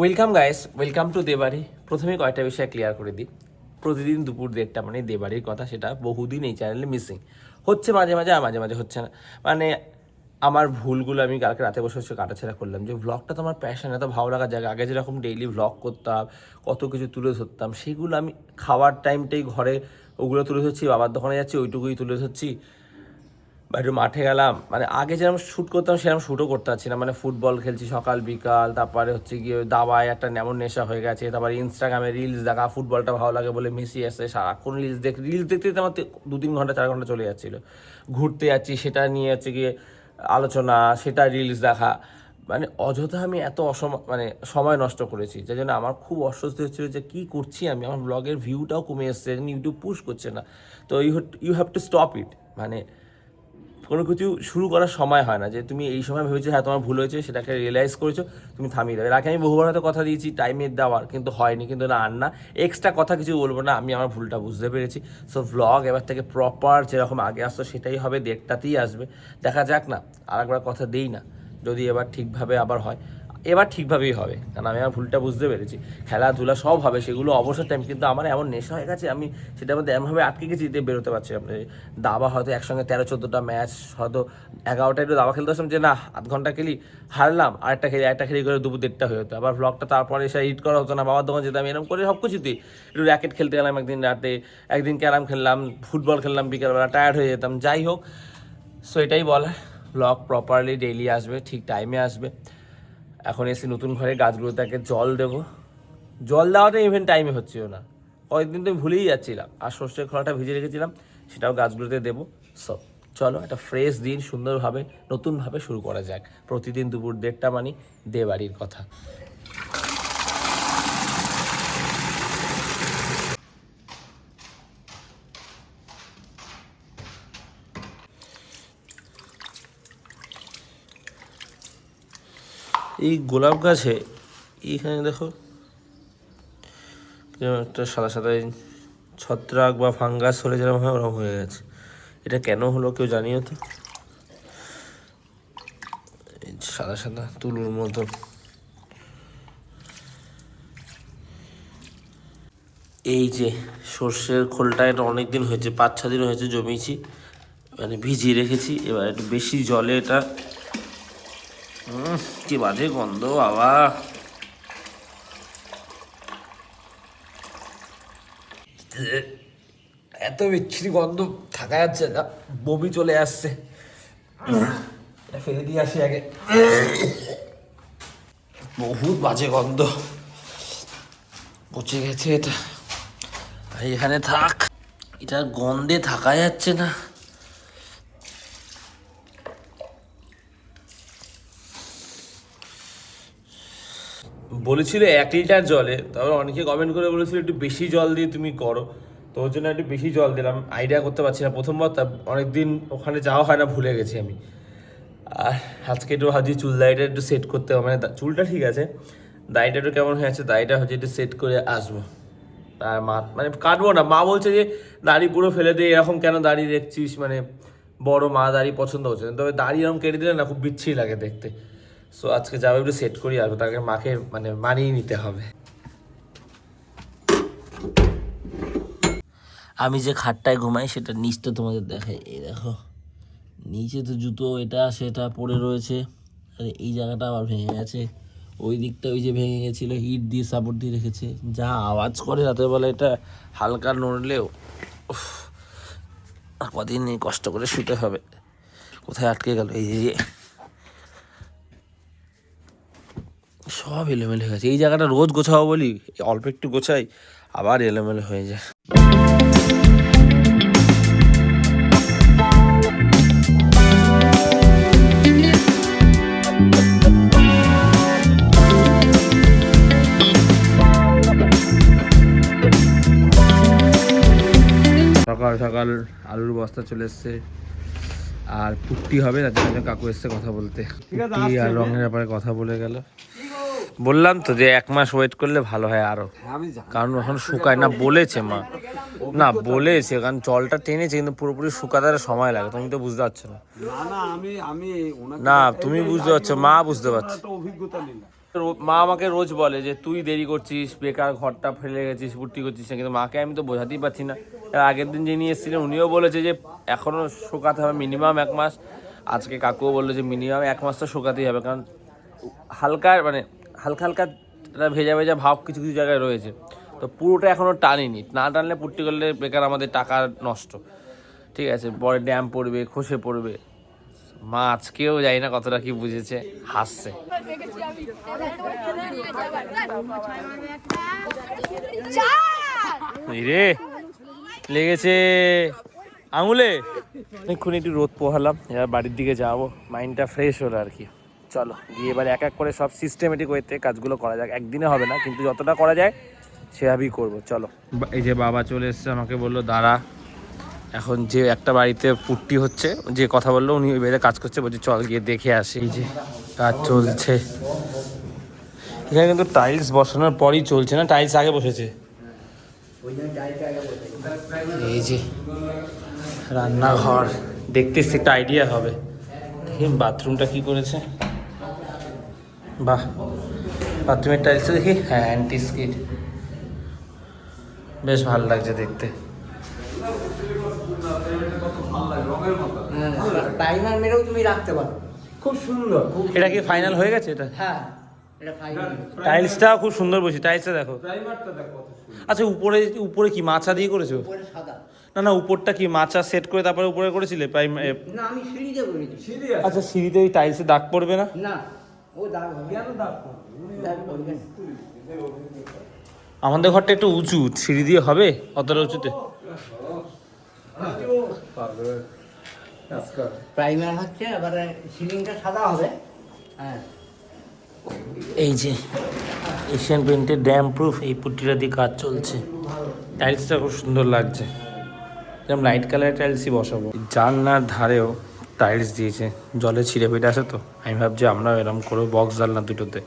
Welcome guys welcome to Debari প্রথমে কয়েকটা বিষয় ক্লিয়ার করে দিই। প্রতিদিন দুপুর দেড়টা মানে দেবাড়ির কথা সেটা বহুদিন এই চ্যানেলে মিসিং হচ্ছে মাঝে মাঝে, আর মাঝে মাঝে হচ্ছে না। মানে আমার ভুলগুলো আমি কালকে রাতে বসে বসে কাটাছেড়া করলাম। যে ভ্লগটা তো আমার প্যাশন এত ভালো লাগার জায়গা। আগে যেরকম ডেইলি ভ্লগ করতাম, কত কিছু তুলে ধরতাম, সেগুলো আমি খাওয়ার টাইমটাই ঘরে ওগুলো তুলে ধরছি, বাবার দোকানে যাচ্ছি, ওইটুকুই তুলে ধরছি। বা একটু মাঠে গেলাম মানে আগে যেরকম শ্যুট করতাম সেরকম শ্যুটও করতে পারছি না। মানে ফুটবল খেলছি সকাল, বিকাল, তারপরে হচ্ছে গিয়ে দাবায় একটা এমন নেশা হয়ে গেছে, তারপরে ইনস্টাগ্রামে রিলস দেখা ফুটবলটা ভালো লাগে বলে মেসি আসে সারাক্ষণ রিলস দেখ রিলস দেখতে দেখতে আমার দু তিন ঘণ্টা, চার ঘণ্টা চলে যাচ্ছিল। ঘুরতে যাচ্ছি, সেটা নিয়ে হচ্ছে গিয়ে আলোচনা, সেটা রিলস দেখা। মানে অযথা আমি এত অসম মানে সময় নষ্ট করেছি, যার জন্য আমার খুব অস্বস্তি হচ্ছিল যে কী করছি আমি? আমার ব্লগের ভিউটাও কমে এসছে ইউটিউব পুশ করছে না। তো you you have to stop it মানে কোনো কিছু শুরু করার সময় হয় না যে তুমি এই সময় ভেবেছো হ্যাঁ তোমার ভুল হয়েছে, সেটাকে রিয়েলাইজ করেছ, তুমি থামিয়ে দেবে আগে আমি বহুবার হয়তো কথা দিয়েছি টাইমের দেওয়ার, কিন্তু হয়নি, কিন্তু না, আর না। এক্সট্রা কথা কিছু বলব না, আমি আমার ভুলটা বুঝতে পেরেছি। সো ব্লগ এবার থেকে প্রপার যেরকম আগে আসতো সেটাই হবে, দেড়টাতেই আসবে। দেখা যাক না আর একবার কথা দিই না, যদি এবার ঠিকভাবে আবার হয়। এবার ঠিকভাবেই হবে। কারণ আমি আমার ভুলটা বুঝতে পেরেছি। খেলাধুলা সব হবে, সেগুলো অবসর টাইম কিন্তু আমার এমন নেশা হয়ে গেছে, আমি সেটার মধ্যে এমনভাবে আটকে গেছি যে বেরোতে পারছি আপনি দাবা হয়তো একসঙ্গে তেরো চোদ্দোটা ম্যাচ হয়তো এগারোটা একটু দাবা খেলতে আসলাম যে না, আধ ঘণ্টা খেলি, হারলাম, আরেকটা খেলি একটা খেলি করে দুপুর দেড়টা হয়ে হতো আবার ব্লগটা তারপরে এসে এডিট করা হতো না, বাবার দোকান যেতাম, এরকম করে সব কিছুতেই। একটু র্যাকেট খেলতে গেলাম একদিন রাতে, একদিন ক্যারাম খেললাম ফুটবল খেললাম বিকেলবেলা টায়ার্ড হয়ে যেতাম। যাই হোক সো এটাই বলার। ব্লগ প্রপারলি ডেইলি আসবে, ঠিক টাইমে আসবে। এখন এসে নতুন ঘরে গাছগুলো তাকে জল দেবো। জল দেওয়াটা ইভেন টাইমে হচ্ছিল না। কয়েকদিন তো ভুলেই যাচ্ছিলাম। আর সর্ষের খোলাটা ভিজে রেখেছিলাম, সেটাও গাছগুলোতে দেবো। সব চলো একটা ফ্রেশ দিন সুন্দরভাবে, নতুনভাবে শুরু করা যাক। প্রতিদিন দুপুর দেড়টা মানে দে বাড়ির কথা। এই গোলাপ গাছে, এইখানে দেখো একটা সাদা সাদা ছত্রাক বা ফাঙ্গাস হলে যেরকম হয় ওরকম হয়ে গেছে। এটা কেন হলো কেউ জানিও তো? সাদা সাদা তুলোর মতো। এই যে সর্ষের খোলটা এটা অনেক দিন হয়েছে পাঁচ ছ দিন হয়েছে জমিয়েছি মানে ভিজিয়ে রেখেছি, এবার একটু বেশি জলে এটা কি বাজে গন্ধ, বাবা। এত বিচ্ছিরি গন্ধ থাকা যাচ্ছে না, বমি চলে আসছে। ফেলে দিয়ে আসি আগে। বহুত বাজে গন্ধ। পচে গেছে এটা। এখানে থাক। এটার গন্ধে থাকা যাচ্ছে না। বলেছিল এক লিটার জলে, তারপর অনেকে কমেন্ট করে বলেছিল একটু বেশি জল দিয়ে তুমি করো। তো ওর জন্য একটু বেশি জল দিলাম আইডিয়া করতে পারছি না। প্রথমবার তা অনেকদিন ওখানে যাওয়া হয় না, ভুলে গেছি আমি। আর আজকে একটু ভাবছি চুল দাড়িটা একটু সেট করতে হবে। মানে চুলটা ঠিক আছে, দাড়িটা একটু কেমন হয়ে আছে, দাড়িটা হচ্ছে একটু সেট করে আসব। আর মা মানে কাটবো না। মা বলছে যে, দাড়ি পুরো ফেলে দিয়ে এরকম কেন দাড়ি দেখছিস মানে বড় মা দাড়ি পছন্দ হচ্ছে না। তবে দাড়ি এরকম কেটে দিলে না, খুব বিচ্ছিরি লাগে দেখতে। সো আজকে যাবে একটু সেট করি আসব তাকে মাকে মানে মানিয়ে নিতে হবে। আমি যে খাটটায় ঘুমাই, সেটা নিচটা তোমাদের দেখাই। এই দেখো, নিচে তো জুতো, এটা, সেটা পড়ে রয়েছে। আর এই জায়গাটা আবার ভেঙে গেছে। ওই দিকটা ওই যে ভেঙে গেছিল হিট দিয়ে সাপোর্ট দিয়ে রেখেছে। যা আওয়াজ করে রাতের বেলা, এটা হালকা নড়লেও কদিন কষ্ট করে শুতে হবে। কোথায় আটকে গেল? এই যে সব এলোমেলো হয়ে গেছে। এই জায়গাটা রোজ গোছাবো বলি অল্প একটু গোছাই আবার এলোমেলো হয়ে যায়। সকাল সকাল আলুর বস্তা চলে এসছে। আর পুট্টি হবে তার জন্য কাকু এসছে কথা বলতে। পুট্টি আর রঙের ব্যাপারে কথা বলে গেল। বললাম তো যে এক মাস ওয়েট করলে ভালো হয় আরও। কারণ এখন শুকায় না বলেছে মা। না বলেছে কারণ জলটা টেনেছে কিন্তু পুরোপুরি শুকাতে আর সময় লাগে তুমি তো বুঝতে পারছ না। না তুমি বুঝতে পারছ মা বুঝতে পারছে। মা আমাকে রোজ বলে যে তুই দেরি করছিস বেকার ঘরটা ফেলে গেছিস ফুর্তি করছিস না। কিন্তু মাকে আমি তো বোঝাতেই পারছি না। আগের দিন যিনি এসেছিলেন উনিও বলেছে যে এখনও শোকাতে হবে মিনিমাম এক মাস। আজকে কাকুও বলল যে মিনিমাম এক মাস তো শোকাতেই হবে। কারণ হালকা মানে হালকা হালকা ভেজা ভেজা ভাব কিছু কিছু জায়গায় রয়েছে। তো পুরোটা এখনও টানিনি। না টানলে পুট্টি করলে বেকার আমাদের টাকা নষ্ট। ঠিক আছে? পরে ড্যাম পড়বে, খসে পড়বে। মা, আজকেও জানি না কতটা কি বুঝেছে, হাসছে। রে, লেগেছে। আঙুলে এক্ষুনি একটু রোদ পোহালাম, এবার বাড়ির দিকে যাব। মাইন্ডটা ফ্রেশ হলো আর কি। চলো, গিয়ে এবার এক এক করে সব সিস্টেমেটিক ওয়েতে কাজগুলো করা যাক। একদিনে হবে না, কিন্তু যতটা করা যায় সেভাবেই করব, চলো। এই যে বাবা চলে এসছে, আমাকে বলল, দাঁড়া, এখন যে একটা বাড়িতে পুট্টি হচ্ছে, যে কথা বলল, উনি ওই কাজ করছে, বলছে, চল গিয়ে দেখে আসি। এই যে কাজ চলছে। এখানে কিন্তু টাইলস বসানোর পরই চলছে না? টাইলস আগে বসেছে? এই যে রান্নাঘর দেখতে একটা আইডিয়া হবে। বাথরুমটা কি করেছে? বাহ। বাথরুমের টাইলসটা দেখি? হ্যাঁ অ্যান্টি স্কিড বেশ ভালো লাগছে দেখতে। টাইমার মেরেও তুমি রাখতে পারো। খুব সুন্দর। এটা কি ফাইনাল হয়ে গেছে এটা? হ্যাঁ এটা ফাইনাল টাইলসটাও খুব সুন্দর বসি টাইলসটা দেখো। আচ্ছা উপরে উপরে কি মাচা দিয়ে করেছ? উপরে সাদা। না না উপরটা কি মাচা সেট করে তারপরে উপরে করেছিলে? প্রাইম না আমি সিঁড়িতে করেছি। আচ্ছা সিঁড়িতে ওই টাইলসে দাগ পড়বে না? না। ও দাগ হবে কেন দাগ দাগ আমাদের ঘরটা একটু উঁচু সিঁড়ি দিয়ে হবে অতটা উঁচুতে? প্রাইমার হচ্ছে এবারে সিলিংটা সাদা হবে। হ্যাঁ। এই যে এশিয়ান পেন্টের ড্যাম প্রুফ এই পুট্টিটা দিয়ে কাজ চলছে। টাইলসটা খুব সুন্দর লাগছে। যেমন লাইট কালারের টাইলসই বসাবো। জানলার ধারেও টাইলস দিয়েছে। জলে ছিঁড়ে ফিরে আসে তো। আমি ভাবছি আমরাও এরকম করব বক্স জানলা দুটোতে।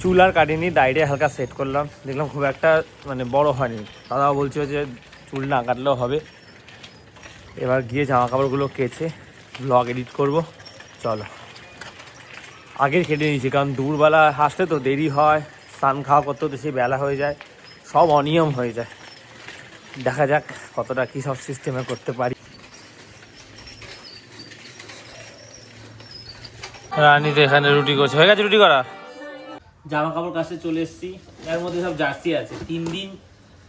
চুল আর কাটিনি দাইড়ে হালকা সেট করলাম। দেখলাম খুব একটা মানে বড় হয়নি। দাদাও বলছিল যে চুল না কাটলেও হবে। এবার গিয়ে জামা কাপড়গুলো কেচে ব্লগ এডিট করব। চলো। আগে কেটে নিয়েছি, কারণ দূরবেলা আসলে তো দেরি হয়। স্নান খাওয়া করতে হতে সেই বেলা হয়ে যায় সব অনিয়ম হয়ে যায়। দেখা যাক কতটা কী সব সিস্টেমে করতে পারি। রানী তো এখানে রুটি করছে। হয়ে গেছে রুটি করা? জামা কাপড় কাছে চলে এসেছি। এর মধ্যে সব জার্সি আছে। তিন দিন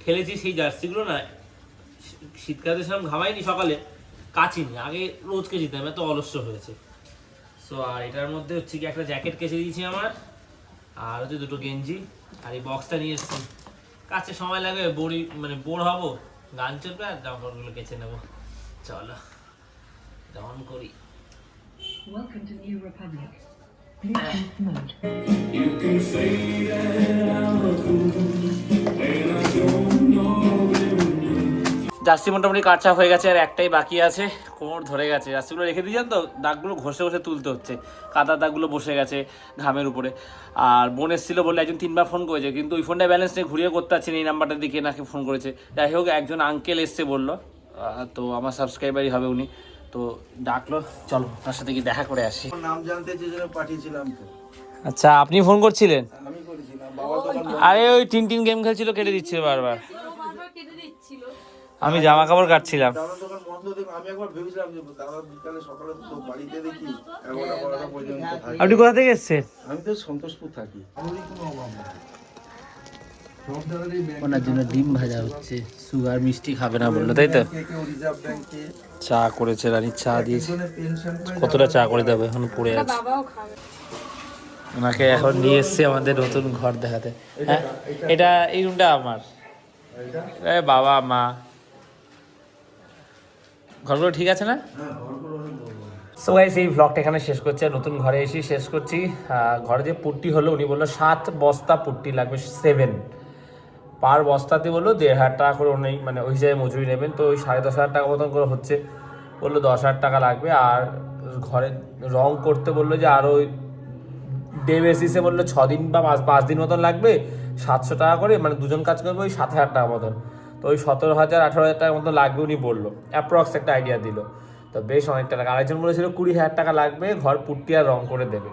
খেলেছি সেই জার্সিগুলো না। শীতকালে সেরকম ঘামাইনি সকালে। কাচিনি। আগে রোজ কেচিতাম এত অলস্য হয়েছে। সো আর এটার মধ্যে হচ্ছে কি একটা জ্যাকেট কেচে দিয়েছি আমার। আর হচ্ছে দুটো গেঞ্জি। আর এই বক্সটা নিয়ে এসছি। কাছে সময় লাগে বড়ি মানে বোর হব গান চলবে আর জামা কাপড়গুলো কেচে নেব। চলো যেমন করি। Welcome to New Republic. Bluetooth mode. Jersey মোটামুটি কাটছা হয়ে গেছে আর একটাই বাকি আছে কোমর ধরে গেছে। জার্সিগুলো রেখে দিয়েছেন তো? দাগগুলো ঘষে ঘষে তুলতে হচ্ছে। কাদা দাগগুলো বসে গেছে ঘামের উপরে। আর বোন এসেছিল বলে একজন তিনবার ফোন করেছে কিন্তু ওই ফোনটা ব্যালেন্স নিয়ে ঘুরিয়ে করতে পারছি এই নাম্বারটা দিকে নাকি ফোন করেছে। যাই হোক একজন আঙ্কেল এসছে বলল তো আমার সাবস্ক্রাইবারই হবে উনি। তো ডাকলো চলো তার সাথে কি দেখা করে আসি। নাম জানতে যে জন্য পাঠিয়েছিলাম আচ্ছা আপনি ফোন করছিলেন? আমি করেছিলাম বাবা আরে ওই টিন টিন গেম খেলছিল কেটে দিচ্ছে বারবার। আমি জামা কাপড় কাটছিলাম আপনি কোথা থেকে এসছেন? আমি তো সন্তোষপুর থাকি। ওনার জন্য ডিম ভাজা হচ্ছে সুগার মিষ্টি খাবে না বলল তাই তো? কে কেউ রিজার্ভ ব্যাংকে চা করেছে রানী চা দিয়েছে। কতটা চা করে দেবো? এখন পড়ে আছে। ওনাকে এখন নিয়ে এসছে আমাদের নতুন ঘর দেখাতে। হ্যাঁ? এটা এই রুমটা আমার। এ বাবা মা। ঘরগুলো ঠিক আছে না? সো গাইস এই ভ্লগটা এখানে শেষ করছি নতুন ঘরে এসে শেষ করছি। ঘরে যে পুট্টি হলো, উনি বলল সাত বস্তা পুট্টি লাগবে সেভেন পার বস্তাতে বলল দেড় হাজার টাকা করে উনি মানে ওই হিসাবে মজুরি নেবেন। তো ওই সাড়ে দশ হাজার টাকা মতন করে হচ্ছে। বলল দশ হাজার টাকা লাগবে। আর ঘরে রং করতে বলল যে আরও ডে বেসিসে বলল ছ দিন বা পাঁচ পাঁচ দিন মতন লাগবে। সাতশো টাকা করে মানে দুজন কাজ করবে ওই সাত হাজার টাকা মতন। তো ওই সতেরো হাজার, আঠারো হাজার টাকার মতো লাগবে উনি বলল। অ্যাপ্রক্স একটা আইডিয়া দিল। তো বেশ অনেকটা টাকা। আরেকজন বলেছিল কুড়ি হাজার টাকা লাগবে ঘর পুট্টি আর রং করে দেবে।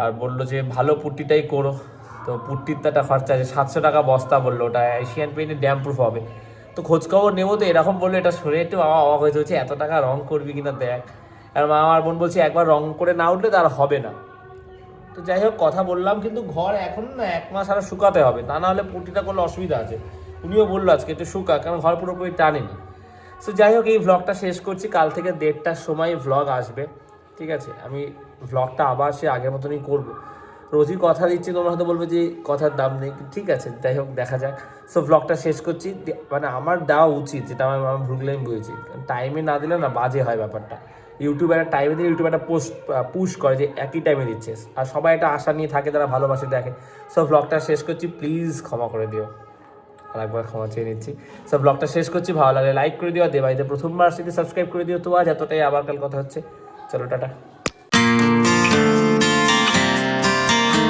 আর বলল যে, ভালো পুট্টিটাই করো। তো পুট্টির একটা খরচা আছে, সাতশো টাকা বস্তা বলল ওটা এশিয়ান পেইন্টে ড্যাম প্রুফ হবে। তো খোঁজখবর নেব তো, এরকম বলল, এটা শুনে একটু বাবা অবাক হয়েছে হচ্ছে এত টাকা রং করবি কিনা দেখ। আর মা আমার বোন বলছে, একবার রং করে না উঠলে তার হবে না। তো যাই হোক, কথা বললাম, কিন্তু ঘর এখন না এক মাস আরও শুকাতে হবে, তা না হলে পুটিটা করলে অসুবিধা আছে। উনিও বলল আজকে একটু শুকা কারণ ঘর পুরোপুরি টানেনি। সো যাই হোক, এই ভ্লগটা শেষ করছি। কাল থেকে দেড়টার সময় ভ্লগ আসবে। ঠিক আছে? আমি ভ্লগটা আবার সে আগের মতনই করব। রোজই কথা দিচ্ছি, তোমরা হয়তো বলবে যে কথার দাম নেই। ঠিক আছে, যাই হোক, দেখা যাক। সো ভ্লগটা শেষ করছি। মানে আমার দেওয়া উচিত, যেটা আমার আমার ভুলগুলো আমি বুঝেছি টাইমে না দিলে না বাজে হয় ব্যাপারটা। ইউটিউবে একটা টাইমে দিলে ইউটিউবে একটা পোস্ট পুশ করে যে একই টাইমে দিচ্ছে। আর সবাই একটা আশা নিয়ে থাকে তারা ভালোবাসে, দেখে। সো ভ্লগটা শেষ করছি। প্লিজ ক্ষমা করে দিও। আর একবার ক্ষমা চেয়ে নিচ্ছি। সব ব্লগটা শেষ করছি, ভালো লাগে লাইক করে দিও দেবাইতে প্রথমবার সেটি সাবস্ক্রাইব করে দিও। তো আজ এতটাই, আবার কাল কথা হচ্ছে। চলো, টাটা।